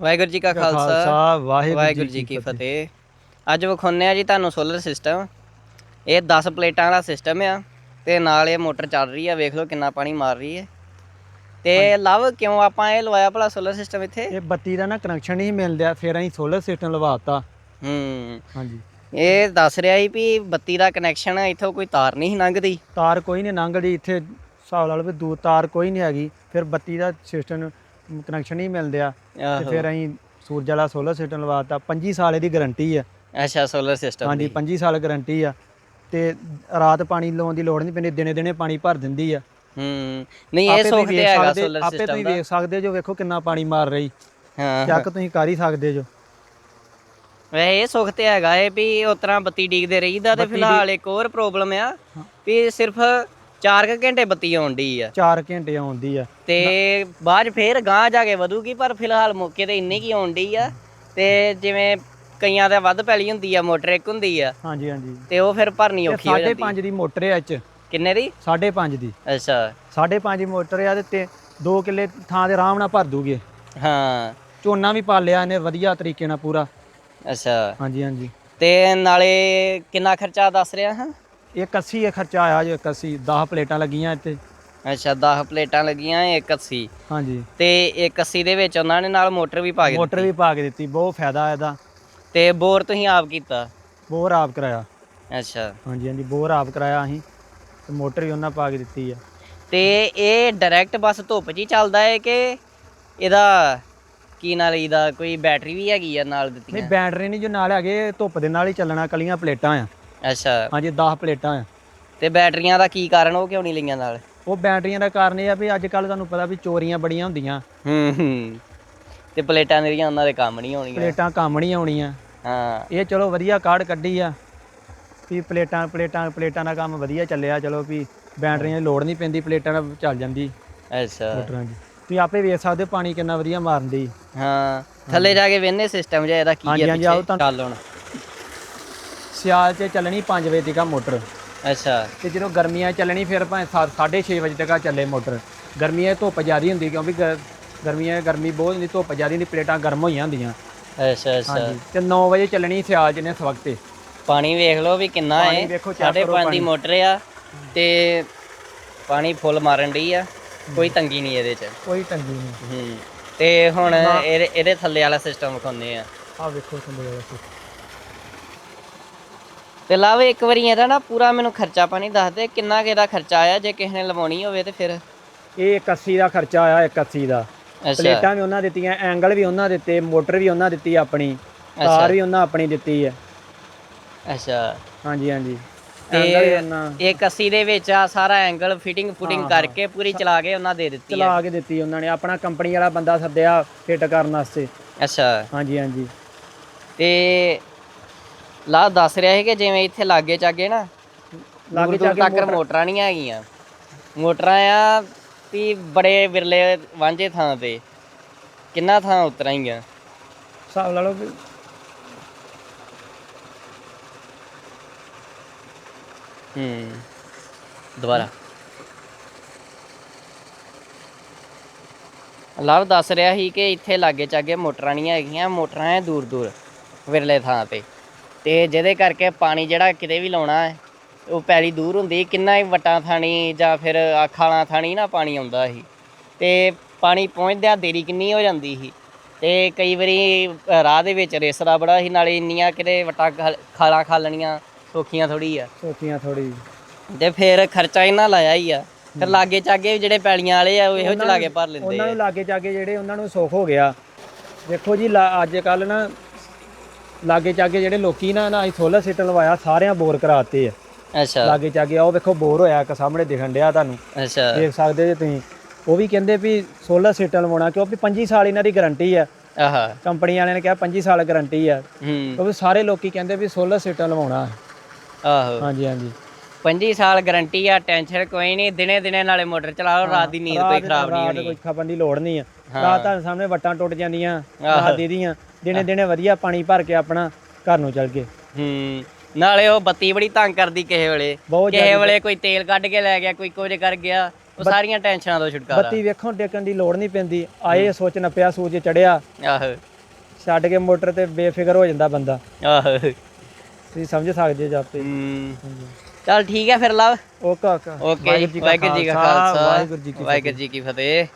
ਵਾਹਿਗੁਰੂ ਜੀ ਕਾ ਖਾਲਸਾ ਵਾਹਿਗੁਰੂ ਜੀ ਕੀ ਫਤਿਹ। ਅੱਜ ਵਿਖਾਉਂਦੇ ਆ ਜੀ ਤੁਹਾਨੂੰ ਸੋਲਰ ਸਿਸਟਮ ਇਹ 10 ਪਲੇਟਾਂ ਵਾਲਾ ਸਿਸਟਮ ਆ ਤੇ ਨਾਲ ਇਹ ਮੋਟਰ ਚੱਲ ਰਹੀ ਆ ਵੇਖ ਲਓ ਕਿੰਨਾ ਪਾਣੀ ਮਾਰ ਰਹੀ ਹੈ। ਤੇ ਲਵ ਕਿਉਂ ਆਪਾਂ ਇਹ ਲਵਾਇਆ ਭਲਾ ਸੋਲਰ ਸਿਸਟਮ ਇੱਥੇ? ਇਹ ਬੱਤੀ ਦਾ ਨਾ ਕਨੈਕਸ਼ਨ ਨਹੀਂ ਮਿਲਦਾ ਫਿਰ ਅਸੀਂ ਸੋਲਰ ਸਿਸਟਮ ਲਵਾਤਾ ਹੂੰ। ਹਾਂਜੀ। ਇਹ ਦੱਸ ਰਿਹਾ ਸੀ ਵੀ ਬੱਤੀ ਦਾ ਕਨੈਕਸ਼ਨ ਇੱਥੋਂ ਕੋਈ ਤਾਰ ਨਹੀਂ ਲੰਘਦੀ। ਤਾਰ ਕੋਈ ਨਹੀਂ ਲੰਘਦੀ ਇੱਥੇ ਹਿਸਾਬ ਲਾ ਲਓ ਵੀ ਦੂਰ ਤਾਰ ਕੋਈ ਨਹੀਂ ਹੈਗੀ ਫਿਰ ਬੱਤੀ ਦਾ ਸਿਸਟਮ ਕਨੈਕਸ਼ਨ ਨਹੀਂ ਮਿਲਦਿਆ ਤੇ ਆਹੋ। ਫਿਰ ਅਸੀਂ ਸੂਰਜ ਵਾਲਾ ਸੋਲਰ ਸਿਸਟਮ ਲਵਾਤਾ। 25 ਸਾਲ ਦੀ ਗਾਰੰਟੀ ਆ। ਅੱਛਾ ਸੋਲਰ ਸਿਸਟਮ ਹਾਂਜੀ 25 ਸਾਲ ਗਾਰੰਟੀ ਆ। ਤੇ ਰਾਤ ਪਾਣੀ ਲਾਉਣ ਦੀ ਲੋੜ ਨਹੀਂ ਪੈਂਦੀ ਦਿਨੇ ਦਿਨੇ ਪਾਣੀ ਭਰ ਦਿੰਦੀ ਆ। ਹੂੰ ਨਹੀਂ ਇਹ ਸੁੱਖ ਤੇ ਹੈਗਾ ਸੋਲਰ ਆਪੇ ਸਿਸਟਮ ਤੁਸੀਂ ਦਾ। ਵੇਖ ਸਕਦੇ ਜੋ ਵੇਖੋ ਕਿੰਨਾ ਪਾਣੀ ਮਾਰ ਰਹੀ। ਹਾਂ ਚੱਕ ਤੁਸੀਂ ਕਰ ਹੀ ਸਕਦੇ ਜੋ। ਵੈਸੇ ਇਹ ਸੁੱਖ ਤੇ ਹੈਗਾ ਏ ਵੀ ਉਸ ਤਰ੍ਹਾਂ ਬੱਤੀ ਡੀਕਦੇ ਰਹੀਦਾ ਤੇ ਫਿਲਹਾਲ ਇੱਕ ਹੋਰ ਪ੍ਰੋਬਲਮ ਆ ਵੀ ਸਿਰਫ 4 ਘੰਟੇ ਬੱਤੀ ਆਉਂਦੀ ਆ। 4 ਘੰਟੇ ਆਉਂਦੀ ਆ। ਤੇ ਬਾਅਦ 'ਚ ਫੇਰ ਗਾਂ ਜਾ ਕੇ ਵਧੂਗੀ ਪਰ ਫਿਲਹਾਲ ਮੌਕੇ ਤੇ ਇੰਨੀ ਕੀ ਆਉਂਦੀ ਆ। ਤੇ ਜਿਵੇਂ ਕਈਆਂ ਦਾ ਵੱਧ ਪੈਲੀ ਹੁੰਦੀ ਆ ਮੋਟਰ ਇੱਕ ਹੁੰਦੀ ਆ। ਹਾਂਜੀ ਹਾਂਜੀ। ਤੇ ਉਹ ਫਿਰ ਭਰਨੀ ਔਖੀ ਹੋ ਜਾਂਦੀ ਪੰਜ ਦੀ ਮੋਟਰ ਇਹ ਚ ਕਿੰਨੇ ਦੀ? ਸਾਢੇ ਪੰਜ ਦੀ। ਅੱਛਾ। ਸਾਢੇ ਪੰਜ ਦੀ ਮੋਟਰ ਆ ਤੇ ਤੇ 2 ਕਿੱਲੇ ਥਾਂ ਦੇ ਆਰਾਮ ਨਾਲ ਭਰ ਦੂਗੇ। ਹਾਂ। ਝੋਨਾ ਵੀ ਪਾਲਿਆ ਇਹਨੇ ਵਧੀਆ ਤਰੀਕੇ ਨਾਲ ਪੂਰਾ। ਅੱਛਾ। ਹਾਂਜੀ ਹਾਂਜੀ। ਤੇ ਨਾਲੇ ਕਿੰਨਾ ਖਰਚਾ ਦੱਸ ਰਿਹਾ ਹਾਂ? ਇੱਕ 80 ਇਹ ਖਰਚਾ ਆਇਆ ਜੋ 81 10 ਪਲੇਟਾਂ ਲੱਗੀਆਂ ਇੱਥੇ। ਅੱਛਾ 10 ਪਲੇਟਾਂ ਲੱਗੀਆਂ 180 ਹਾਂਜੀ। ਤੇ 180 ਦੇ ਵਿੱਚ ਉਹਨਾਂ ਨੇ ਨਾਲ ਮੋਟਰ ਵੀ ਪਾ ਕੇ ਮੋਟਰ ਵੀ ਪਾ ਕੇ ਦਿੱਤੀ ਬਹੁਤ ਫਾਇਦਾ ਇਹਦਾ। ਤੇ ਬੋਰ ਤੁਸੀਂ ਆਪ ਕੀਤਾ? ਬੋਰ ਆਪ ਕਰਾਇਆ। ਅੱਛਾ। ਹਾਂਜੀ ਹਾਂਜੀ ਬੋਰ ਆਪ ਕਰਾਇਆ ਅਸੀਂ ਤੇ ਮੋਟਰ ਵੀ ਉਹਨਾਂ ਪਾ ਕੇ ਦਿੱਤੀ ਆ। ਤੇ ਇਹ ਡਾਇਰੈਕਟ ਬਸ ਧੁੱਪ 'ਚ ਹੀ ਚੱਲਦਾ ਹੈ ਕਿ ਇਹਦਾ ਕੀ ਨਾਲ ਇਹਦਾ ਕੋਈ ਬੈਟਰੀ ਵੀ ਹੈਗੀ ਆ ਨਾਲ ਨਹੀਂ ਦਿੱਤੀਆਂ ਬੈਟਰੀ ਨਹੀਂ ਜੋ ਨਾਲ ਹੈਗੇ ਧੁੱਪ ਦੇ ਨਾਲ ਹੀ ਚੱਲਣਾ ਕਲੀਆਂ ਪਲੇਟਾਂ ਆ। ਅੱਛਾ। ਹਾਂਜੀ 10 ਪਲੇਟਾਂ। ਆ ਤੇ ਬੈਟਰੀਆਂ ਦਾ ਕੀ ਕਾਰਨ ਉਹ ਕਿਉਂ ਨਹੀਂ ਲਈਆਂ ਨਾਲ? ਉਹ ਬੈਟਰੀਆਂ ਦਾ ਕਾਰਨ ਇਹ ਆ ਵੀ ਅੱਜ ਕੱਲ ਤੁਹਾਨੂੰ ਪਤਾ ਵੀ ਚੋਰੀਆਂ ਬੜੀਆਂ ਹੁੰਦੀਆਂ। ਹੂੰ ਹੂੰ। ਤੇ ਪਲੇਟਾਂ ਜਿਹੜੀਆਂ ਉਹਨਾਂ ਦੇ ਕੰਮ ਨਹੀਂ ਆਉਣੀਆਂ। ਪਲੇਟਾਂ ਕੰਮ ਨਹੀਂ ਆਉਣੀਆਂ। ਹਾਂ। ਇਹ ਚਲੋ ਵਧੀਆ ਕਾਰਡ ਕੱਢੀ ਆ ਵੀ ਪਲੇਟਾਂ ਪਲੇਟਾਂ ਪਲੇਟਾਂ ਦਾ ਕੰਮ ਵਧੀਆ ਚੱਲਿਆ। ਚਲੋ ਵੀ ਬੈਟਰੀਆਂ ਦੀ ਲੋੜ ਨਹੀਂ ਪੈਂਦੀ ਪਲੇਟਾਂ ਨਾਲ ਚੱਲ ਜਾਂਦੀ। ਅੱਛਾ। ਮੋਟਰਾਂ ਦੀ। ਤੁਸੀਂ ਆਪੇ ਵੇਖ ਸਕਦੇ ਹੋ ਪਾਣੀ ਕਿੰਨਾ ਵਧੀਆ ਮਾਰਦੀ ਹਾਂ। ਥੱਲੇ ਜਾ ਕੇ ਵੇਨੇ ਸਿਸਟਮ ਜਿਹਾ ਇਹਦਾ ਕੀ ਹਾਂਜੀ, ਹੈ ਹਾਂਜੀ, ਆਓ ਪਿੱਛੇ। ਤਾਂ- ਚੱਲ ਹੁਣ। ਸਿਆਲ 'ਚ ਚੱਲਣੀ 5 ਵਜੇ ਤੱਕ ਮੋਟਰ। ਅੱਛਾ। ਤੇ ਜਦੋਂ ਗਰਮੀਆਂ 'ਚ ਚੱਲਣੀ ਫਿਰ ਭਾਵੇਂ 6:30 ਵਜੇ ਤੱਕ ਚੱਲੇ ਮੋਟਰ। ਗਰਮੀਆਂ 'ਚ ਧੁੱਪ ਜ਼ਿਆਦੀ ਹੁੰਦੀ ਕਿਉਂਕਿ ਗ- ਗਰਮੀਆਂ 'ਚ ਗਰਮੀ ਬਹੁਤ ਹੁੰਦੀ ਧੁੱਪ ਜ਼ਿਆਦੀ ਹੁੰਦੀ ਪਲੇਟਾਂ ਗਰਮ ਹੋਈਆਂ ਹੁੰਦੀਆਂ। ਅੱਛਾ ਅੱਛਾ। ਹਾਂਜੀ। ਤੇ 9 ਵਜੇ ਚੱਲਣੀ ਸਿਆਲ 'ਚ ਨੇ ਇਸ ਵਕਤ ਤੇ। ਪਾਣੀ ਵੇਖ ਲਓ ਵੀ ਕਿੰਨਾ ਪਾਣੀ ਹੈ ਵੇਖੋ, ਚੈੱਕ ਸਾਢੇ ਕਰੋ ਪੰਜ ਦੀ ਪਾਣੀ। ਮੋਟਰ ਆ ਤੇ ਪਾਣੀ ਫੁੱਲ ਮਾਰਨ ਡਈ ਆ। ਕੋਈ ਤੰਗੀ ਨਹੀਂ ਇਹਦੇ 'ਚ। ਕੋਈ ਤੰਗੀ ਨਹੀਂ। ਹੂੰ। ਤੇ ਹੁਣ ਇਹਦੇ ਇਹਦੇ ਥੱਲੇ ਵਾਲਾ ਸਿਸਟਮ ਵਿਖਾਉਂਦੇ ਆ। ਆ ਵੇਖੋ ਥੱਲੇ ਵਾਲਾ ਸੀ ਤੇ ਲਾਵੇ ਇੱਕ ਵਾਰੀ ਇਹਦਾ ਨਾ ਪੂਰਾ ਮੈਨੂੰ ਖਰਚਾ ਪਾਣੀ ਦੱਸ ਦੇ ਕਿੰਨਾ ਕੁ ਇਹਦਾ ਖਰਚਾ ਆਇਆ ਜੇ ਕਿਸੇ ਨੇ ਲਵਾਉਣੀ ਹੋਵੇ ਤੇ ਫਿਰ। ਇਹ 81 ਦਾ ਖਰਚਾ ਆਇਆ 81 ਦਾ। ਅੱਛਾ। ਪਲੇਟਾਂ ਵੀ ਉਹਨਾਂ ਦਿੱਤੀਆਂ ਐਂਗਲ ਵੀ ਉਹਨਾਂ ਦਿੱਤੇ ਮੋਟਰ ਵੀ ਉਹਨਾਂ ਦਿੱਤੀ ਆਪਣੀ ਤਾਰ ਵੀ ਉਹਨਾਂ ਆਪਣੀ ਦਿੱਤੀ ਹੈ। ਅੱਛਾ। ਹਾਂਜੀ ਹਾਂਜੀ। ਤੇ ਐਂਗਲ ਵੀ ਉਹਨਾਂ ਇੱਕ 80 ਦੇ ਵਿੱਚ ਆ ਸਾਰਾ ਐਂਗਲ ਫਿਟਿੰਗ ਫੁਟਿੰਗ ਕਰਕੇ ਪੂਰੀ ਚਲਾ ਕੇ ਉਹਨਾਂ ਦੇ ਦਿੱਤੀ ਆ। ਚਲਾ ਕੇ ਦਿੱਤੀ ਉਹਨਾਂ ਨੇ। ਆਪਣਾ ਕੰਪਨੀ ਵਾਲਾ ਬੰਦਾ ਸੱਦਿਆ ਫਿੱਟ ਕਰਨ ਵਾਸਤੇ। ਅੱਛਾ। ਹਾਂਜੀ ਹਾਂਜੀ। ਤੇ ਲਾ ਦੱਸ ਰਿਹਾ ਸੀ ਕਿ ਜਿਵੇਂ ਇੱਥੇ ਲਾਗੇ ਚਾਗੇ ਨਾ ਲਾਗੇ ਚਾਗੇ ਤੱਕ ਮੋਟਰਾਂ। ਨਹੀਂ ਹੈਗੀਆਂ। ਮੋਟਰਾਂ ਆ ਵੀ ਬੜੇ ਵਿਰਲੇ ਵਾਂਝੇ ਥਾਂ ਤੇ। ਕਿੰਨਾ ਥਾਂ ਉਤਰਾਂ ਹੀ ਆ ਹਿਸਾਬ ਲਾ ਲਓ ਵੀ। ਹੂੰ ਦੁਬਾਰਾ। ਲਵ ਦੱਸ ਰਿਹਾ ਸੀ ਕਿ ਇੱਥੇ ਲਾਗੇ ਚਾਗੇ ਮੋਟਰਾਂ ਨਹੀਂ ਹੈਗੀਆਂ ਮੋਟਰਾਂ ਹੈ ਦੂਰ ਦੂਰ ਵਿਰਲੇ ਥਾਂ ਤੇ। ਤੇ ਜਿਹਦੇ ਕਰਕੇ ਪਾਣੀ ਜਿਹੜਾ ਕਿਤੇ ਵੀ ਲਾਉਣਾ ਹੈ ਉਹ ਪੈਲੀ ਦੂਰ ਹੁੰਦੀ ਕਿੰਨਾ ਹੀ ਵਟਾਂ ਥਾਣੀ ਜਾਂ ਫਿਰ ਆਖਾਲਾਂ ਥਾਣੀ ਨਾ ਪਾਣੀ ਆਉਂਦਾ ਸੀ। ਤੇ ਪਾਣੀ ਪਹੁੰਚਦਿਆਂ ਦੇਰੀ ਕਿੰਨੀ ਹੋ ਜਾਂਦੀ ਸੀ। ਤੇ ਕਈ ਵਾਰੀ ਰਾਹ ਦੇ ਵਿੱਚ ਰੇਸਰਾ ਬੜਾ ਸੀ ਨਾਲੇ ਇੰਨੀਆਂ ਕਿਤੇ ਵਟਾਂ ਖਲ- ਖਾਲਾਂ ਖਾਲਣੀਆਂ ਸੌਖੀਆਂ ਥੋੜੀ ਆ। ਸੋਚੀਆਂ ਥੋੜੀ ਤੇ ਫਿਰ ਖਰਚਾ ਇਹਨਾਂ ਲਾਇਆ ਹੀ ਆ। ਫਿਰ ਲਾਗੇ ਚਾਗੇ ਵੀ ਜਿਹੜੇ ਪੈਲੀਆਂ ਵਾਲੇ ਆ ਉਹ ਇਹੋ ਚਲਾ ਕੇ ਭਰ ਲੈਂਦੇ ਉਹਨਾਂ ਨੂੰ ਲਾਗੇ ਚਾਗੇ ਜਿਹੜੇ ਉਹਨਾਂ ਨੂੰ ਸੁੱਖ ਹੋ ਗਿਆ। ਦੇਖੋ ਜੀ ਅੱਜ ਕੱਲ ਨਾ ਲਾਗੇ ਚਾਗੇ ਜਿਹੜੇ ਲੋਕੀ ਨਾ ਨਾ ਸੋਲਰ ਸਿਸਟਮ ਲਵਾਇਆ ਸਾਰਿਆਂ ਬੋਰ ਕਰਾਤੇ ਆ। ਅੱਛਾ। ਲਾਗੇ ਚਾਗੇ ਆ ਉਹ ਵੇਖੋ ਬੋਰ ਹੋਇਆ ਇੱਕ ਸਾਹਮਣੇ ਦਿਖਣ ਡਿਆ ਤੁਹਾਨੂੰ। ਅੱਛਾ। ਦੇਖ ਸਕਦੇ ਜੇ ਤੁਸੀਂ। ਉਹ ਵੀ ਕਹਿੰਦੇ ਵੀ ਸੋਲਰ ਸਿਸਟਮ ਲਵਾਉਣਾ ਕਿਉਂਕਿ 25 ਸਾਲ ਇਹਨਾਂ ਦੀ ਗਾਰੰਟੀ ਆ। ਆਹਾ। ਕੰਪਨੀ ਵਾਲਿਆਂ ਨੇ ਕਿਹਾ 25 ਸਾਲ ਗਾਰੰਟੀ ਆ। ਹੂੰ। ਕਿਉਂਕਿ ਸਾਰੇ ਲੋਕੀ ਕਹਿੰਦੇ ਵੀ ਸੋਲਰ ਸਿਸਟਮ ਲਵਾਉਣਾ ਆਹੋ। ਹਾਂਜੀ ਹਾਂਜੀ। 25 ਸਾਲ ਗਾਰੰਟੀ ਆ ਟੈਨਸ਼ਨ ਕੋਈ ਨਹੀਂ ਦਿਨੇ ਦਿਨੇ ਨਾਲੇ ਮੋਟਰ ਚਲਾਓ ਰਾਤ ਦੀ ਨੀਂਦ ਕੋਈ ਖਰਾਬ ਨਹੀਂ ਰਾਤ ਹੋਣੀ। ਕੋਈ ਖਪਣ ਦੀ ਲੋੜ ਨਹੀਂ ਆ। ਰਾਤ ਤੁਹਾਡੇ ਸਾਹਮਣੇ ਵੱਟਾਂ ਟੁੱਟ ਜਾਂਦੀਆਂ ਰਾਤ ਦੀ ਦੀਆਂ ਦਿਨੇ ਦਿਨੇ ਵਧੀਆ ਪਾਣੀ ਭਰ ਕੇ ਆਪਣਾ ਘਰ ਨੂੰ ਚੱਲ ਗਏ। ਹੂੰ ਨਾਲੇ ਉਹ ਬੱਤੀ ਬੜੀ ਤੰਗ ਕਰਦੀ ਕਿਸੇ ਵੇਲੇ। ਕਿਸੇ ਵੇਲੇ ਕੋਈ ਤੇਲ ਕੱਢ ਕੇ ਲੈ ਗਿਆ ਕੋਈ ਕੁਝ ਕਰ ਗਿਆ ਉਹ ਸਾਰੀਆਂ ਟੈਨਸ਼ਨਾਂ ਤੋਂ ਛੁਟਕਾਰਾ। ਬੱਤੀ ਵੇਖੋ ਟੇਕਣ ਦੀ ਲੋੜ ਨਹੀਂ ਪੈਂਦੀ। ਆਏ ਸੋਚ ਨੱਪਿਆ ਸੂਰਜ ਚੜਿਆ। ਆਹੋ। ਛੱਡ ਕੇ ਮੋਟਰ ਤੇ ਬੇਫਿਕਰ ਹੋ ਜਾਂਦਾ ਬੰਦਾ। ਆਹੋ। ਤੁਸੀਂ ਸਮਝ ਸਕਦੇ ਜੇ ਆਪੇ। ਹੂੰ। ਚੱਲ ਠੀਕ ਹੈ ਫਿਰ ਲਵ। Okay okay. ਵਾਹਿਗੁਰੂ ਜੀ ਕਾ ਖਾਲਸਾ ਵਾਹਿਗੁਰੂ ਜੀ ਕੀ ਫਤਿਹ।